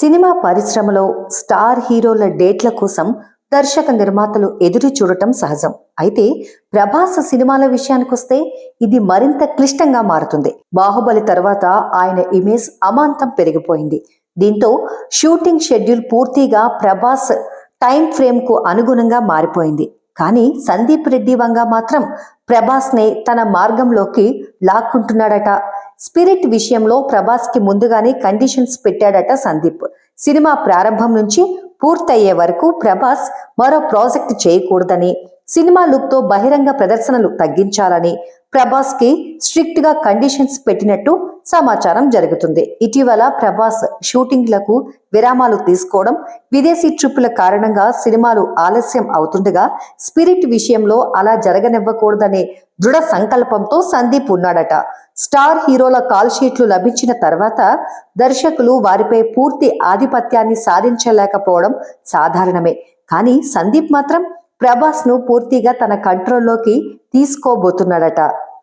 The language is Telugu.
సినిమా పరిశ్రమలో స్టార్ హీరోల డేట్ల కోసం దర్శక నిర్మాతలు ఎదురు చూడటం సహజం. అయితే ప్రభాస్ సినిమాల విషయానికొస్తే ఇది మరింత క్లిష్టంగా మారుతుంది. బాహుబలి తర్వాత ఆయన ఇమేజ్ అమాంతం పెరిగిపోయింది. దీంతో షూటింగ్ షెడ్యూల్ పూర్తిగా ప్రభాస్ టైం ఫ్రేమ్కు అనుగుణంగా మారిపోయింది. కానీ సందీప్ రెడ్డి వంగ మాత్రం ప్రభాస్ నే తన మార్గంలోకి లాక్కుంటున్నాడట స్పిరిట్ విషయంలో ప్రభాస్కి ముందుగానే కండిషన్స్ పెట్టాడట సందీప్. సినిమా ప్రారంభం నుంచి పూర్తయ్యే వరకు ప్రభాస్ మరో ప్రాజెక్ట్ చేయకూడదని సినిమా లుక్తో బహిరంగ ప్రదర్శనలు తగ్గించాలని ప్రభాస్కి స్ట్రిక్ట్గా కండిషన్స్ పెట్టినట్టు సమాచారం జరుగుతుంది. ఇటీవల ప్రభాస్ షూటింగ్లకు విరామాలు తీసుకోవడం విదేశీ ట్రిప్పుల కారణంగా సినిమాలు ఆలస్యం అవుతుండగా స్పిరిట్ విషయంలో అలా జరగనివ్వకూడదనే దృఢ సంకల్పంతో సందీప్ ఉన్నాడట. స్టార్ హీరోల కాల్ షీట్లు లభించిన తర్వాత దర్శకులు వారిపై పూర్తి ఆధిపత్యాన్ని సాధించలేకపోవడం సాధారణమే. కానీ సందీప్ మాత్రం ప్రభాస్ను పూర్తిగా తన కంట్రోల్లోకి తీసుకోబోతున్నాడట.